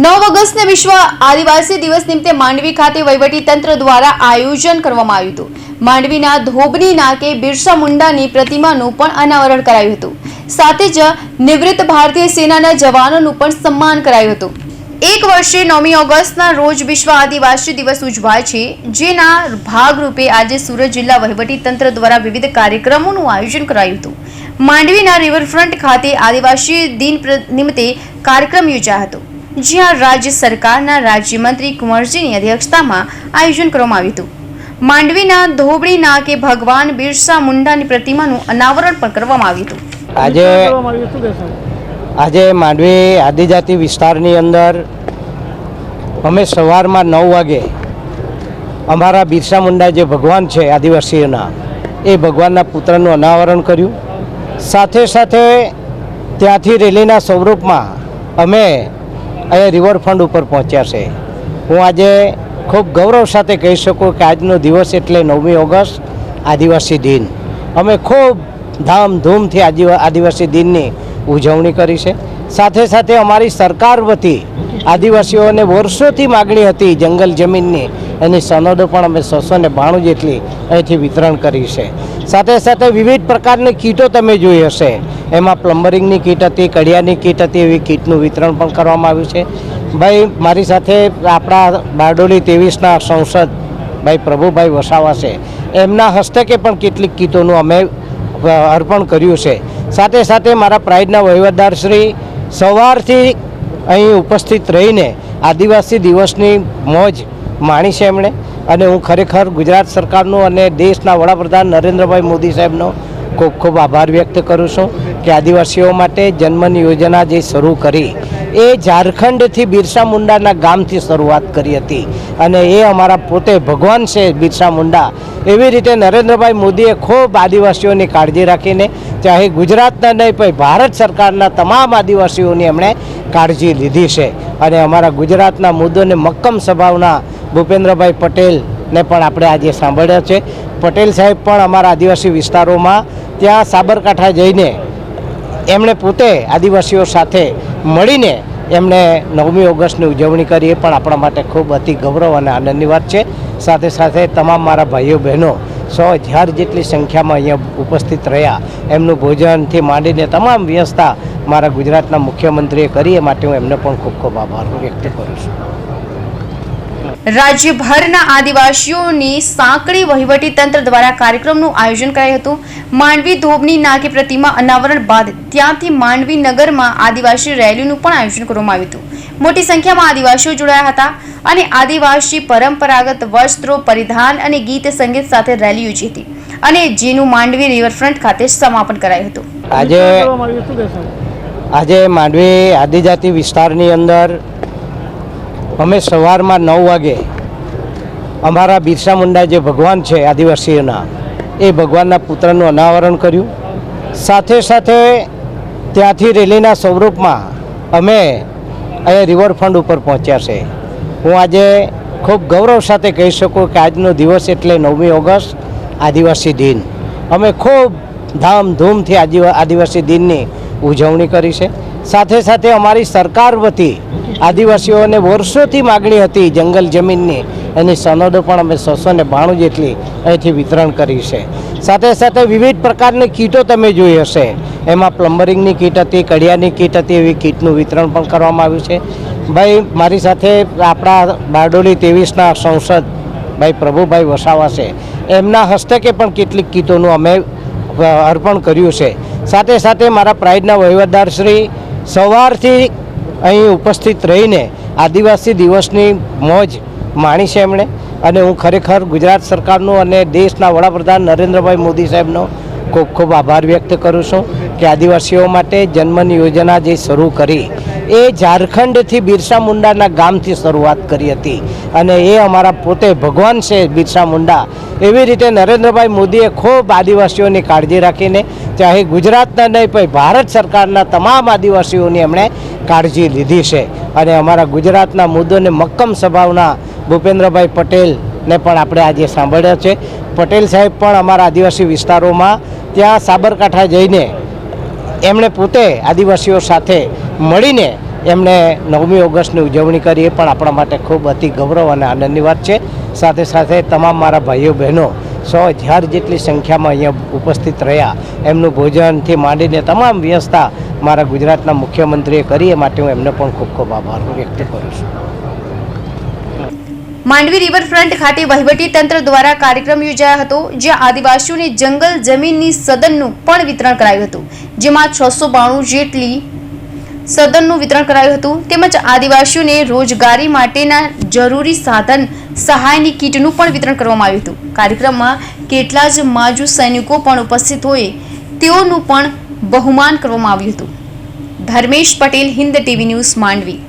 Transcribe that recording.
નવ ઓગસ્ટને વિશ્વ આદિવાસી દિવસ નિમિત્તે માંડવી ખાતે વહીવટી તંત્ર દ્વારા આયોજન કરવામાં આવ્યું હતું. માંડવીના ધોબની નાકે બિરસા મુંડાની પ્રતિમાનું પણ અનાવરણ કરાયું હતું. સાથે જ નિવૃત્ત ભારતીય સેનાના જવાનોનું પણ સન્માન કરાયું હતું. એક વર્ષે નવમી ઓગસ્ટના રોજ વિશ્વ આદિવાસી દિવસ ઉજવાય છે, જેના ભાગરૂપે આજે સુરત જિલ્લા વહીવટી તંત્ર દ્વારા વિવિધ કાર્યક્રમોનું આયોજન કરાયું હતું. માંડવીના રિવરફ્રન્ટ ખાતે આદિવાસી દિન નિમિત્તે કાર્યક્રમ યોજાયો હતો. જ્યાં રાજ્ય સરકારના રાજ્યમંત્રી કુંવરજીની અધ્યક્ષતામાં આયોજન કરવામાં આવ્યું હતું. માંડવીના ધોબળી નાકે ભગવાન બિરસા મુંડાની પ્રતિમાનું અનાવરણ પણ કરવામાં આવ્યું હતું. આજે આજે માંડવી આદિજાતિ વિસ્તારની અંદર અમે સવારમાં નવ વાગે અમારા બિરસા મુંડા જે ભગવાન છે આદિવાસીઓના, એ ભગવાનના પુત્રનું અનાવરણ કર્યું. સાથે સાથે ત્યાંથી રેલીના સ્વરૂપમાં અમે અહીંયા રિવરફ્રન્ટ ઉપર પહોંચ્યા છે. હું આજે ખૂબ ગૌરવ સાથે કહી શકું કે આજનો દિવસ એટલે નવમી ઓગસ્ટ, આદિવાસી દિન. અમે ખૂબ ધામધૂમથી આદિવા, આદિવાસી દિનની ઉજવણી કરી છે. સાથે સાથે અમારી સરકાર વતી આદિવાસીઓને વર્ષોથી માગણી હતી જંગલ જમીનની. એની સનદો પણ અમે છસો ને બાણું જેટલી અહીંથી વિતરણ કરી છે. સાથે સાથે વિવિધ પ્રકારની કીટો તમે જોઈ હશે. એમાં પ્લમ્બરિંગની કીટ હતી, કડિયાની કીટ હતી, એવી કીટનું વિતરણ પણ કરવામાં આવ્યું છે. ભાઈ, મારી સાથે આપણા બારડોલી ત્રેવીસના સંસદ ભાઈ પ્રભુભાઈ વસાવા છે. એમના હસ્તકે પણ કેટલીક કીટોનું અમે અર્પણ કર્યું છે. સાથે સાથે મારા પ્રાઇડના વહીવટદાર શ્રી સવારથી અહીં ઉપસ્થિત રહીને આદિવાસી દિવસની મોજ માણી છે એમણે. અને હું ખરેખર ગુજરાત સરકારનું અને દેશના વડાપ્રધાન નરેન્દ્રભાઈ મોદી સાહેબનો ખૂબ ખૂબ આભાર વ્યક્ત કરું છું કે આદિવાસીઓ માટે જન્મની યોજના જે શરૂ કરી, એ ઝારખંડથી બિરસા મુંડાના ગામથી શરૂઆત કરી હતી. અને એ અમારા પોતે ભગવાન છે બિરસા મુંડા. એવી રીતે નરેન્દ્રભાઈ મોદીએ ખૂબ આદિવાસીઓની કાળજી રાખીને, ચાહે ગુજરાતના નહીં, પણ ભારત સરકારના તમામ આદિવાસીઓની એમણે કાળજી લીધી છે. અને અમારા ગુજરાતના મુદ્દોને મક્કમ સ્વભાવના ભૂપેન્દ્રભાઈ પટેલને પણ આપણે આજે સાંભળ્યા છે. પટેલ સાહેબ પણ અમારા આદિવાસી વિસ્તારોમાં ત્યાં સાબરકાંઠા જઈને એમણે પોતે આદિવાસીઓ સાથે મળીને એમણે નવમી ઓગસ્ટની ઉજવણી કરી. એ પણ આપણા માટે ખૂબ અતિ ગૌરવ અને આનંદની વાત છે. સાથે સાથે તમામ મારા ભાઈઓ, બહેનો સો હજાર જેટલી સંખ્યામાં અહીંયા ઉપસ્થિત રહ્યા. એમનું ભોજનથી માંડીને તમામ વ્યવસ્થા મારા ગુજરાતના મુખ્યમંત્રીએ કરી. એ માટે હું એમને પણ ખૂબ ખૂબ આભાર વ્યક્ત કરું છું. રાજ્યભરના આદિવાસીઓની સાંકડી વહીવટી તંત્ર દ્વારા કાર્યક્રમનું આયોજન કરાયું હતું. માંડવી ધોબની નાગી પ્રતિમા અનાવરણ બાદ ત્યાંથી માંડવી નગરમાં આદિવાસી રેલીનું પણ આયોજન કરવામાં આવ્યું હતું. મોટી સંખ્યામાં આદિવાસીઓ જોડાયા હતા અને આદિવાસી પરંપરાગત વસ્ત્રો પરિધાન અને ગીત સંગીત સાથે રેલી યોજી હતી અને જેનું માંડવી રિવરફ્રન્ટ ખાતે સમાપન કરાયું હતું. આજે આજે માંડવી આદિજાતિ વિસ્તારની અંદર અમે સવારમાં નવ વાગે અમારા બિરસા મુંડા જે ભગવાન છે આદિવાસીઓના, એ ભગવાનના પુત્રનું અનાવરણ કર્યું. સાથે સાથે ત્યાંથી રેલીના સ્વરૂપમાં અમે અહીંયા રિવરફ્રન્ટ ઉપર પહોંચ્યા છે. હું આજે ખૂબ ગૌરવ સાથે કહી શકું કે આજનો દિવસ એટલે નવમી ઓગસ્ટ, આદિવાસી દિન. અમે ખૂબ ધામધૂમથી આદિવા, આદિવાસી દિનની ઉજવણી કરી છે. સાથે સાથે અમારી સરકાર વતી આદિવાસીઓને વર્ષોથી માગણી હતી જંગલ જમીનની. એની સનદો પણ અમે છસો ને બાણું જેટલી અહીંથી વિતરણ કરી છે. સાથે સાથે વિવિધ પ્રકારની કીટો તમે જોઈ હશે. એમાં પ્લમ્બરિંગની કીટ હતી, કડિયાની કીટ હતી, એવી કીટનું વિતરણ પણ કરવામાં આવ્યું છે. ભાઈ, મારી સાથે આપણા બારડોલી ત્રેવીસના સંસદ ભાઈ પ્રભુભાઈ વસાવા છે. એમના હસ્તકે પણ કેટલીક કીટોનું અમે અર્પણ કર્યું છે. સાથે સાથે મારા પ્રાઇડના વહીવટદાર શ્રી સવારથી અહીં ઉપસ્થિત રહીને આદિવાસી દિવસની મોજ માણી છે એમણે. અને હું ખરેખર ગુજરાત સરકારનું અને દેશના વડાપ્રધાન નરેન્દ્રભાઈ મોદી સાહેબનો ખૂબ ખૂબ આભાર વ્યક્ત કરું છું કે આદિવાસીઓ માટે જન્મની યોજના જે શરૂ કરી એ ઝારખંડથી બિરસા મુંડાના ગામથી શરૂઆત કરી હતી. અને એ અમારા પોતે ભગવાન છે બિરસા મુંડા. એવી રીતે નરેન્દ્રભાઈ મોદીએ ખૂબ આદિવાસીઓની કાળજી રાખીને ચાહે ગુજરાતના નહીં, પણ ભારત સરકારના તમામ આદિવાસીઓની એમણે કાળજી લીધી છે. અને અમારા ગુજરાતના મુદ્દોને મક્કમ સ્વભાવના ભૂપેન્દ્રભાઈ પટેલને પણ આપણે આજે સાંભળ્યા છે. પટેલ સાહેબ પણ અમારા આદિવાસી વિસ્તારોમાં ત્યાં સાબરકાંઠા જઈને એમણે પોતે આદિવાસીઓ સાથે મળીને એમણે નવમી ઓગસ્ટની ઉજવણી કરી એ પણ આપણા માટે ખૂબ અતિ ગૌરવ અને આનંદની વાત છે. સાથે સાથે તમામ મારા ભાઈઓ, બહેનો સો હજાર જેટલી સંખ્યામાં અહીંયા ઉપસ્થિત રહ્યા. એમનું ભોજનથી માંડીને તમામ વ્યવસ્થા મારા ગુજરાતના મુખ્યમંત્રીએ કરી એ માટે હું એમને પણ ખૂબ ખૂબ આભાર વ્યક્ત કરું છું. માંડવી રિવરફ્રન્ટ ખાતે વહીવટી તંત્ર દ્વારા કાર્યક્રમ યોજાયો હતો, જ્યાં આદિવાસીઓને જંગલ જમીનની સદનનું પણ વિતરણ કરાયું હતું. જેમાં છસો બાણું જેટલી સદનનું વિતરણ કરાયું હતું. તેમજ આદિવાસીઓને રોજગારી માટેના જરૂરી સાધન સહાયની કીટનું પણ વિતરણ કરવામાં આવ્યું હતું. કાર્યક્રમમાં કેટલા જ માજુ સૈનિકો પણ ઉપસ્થિત હોય, તેઓનું પણ બહુમાન કરવામાં આવ્યું હતું. Dharmesh Patel, Hind TV news, Mandvi.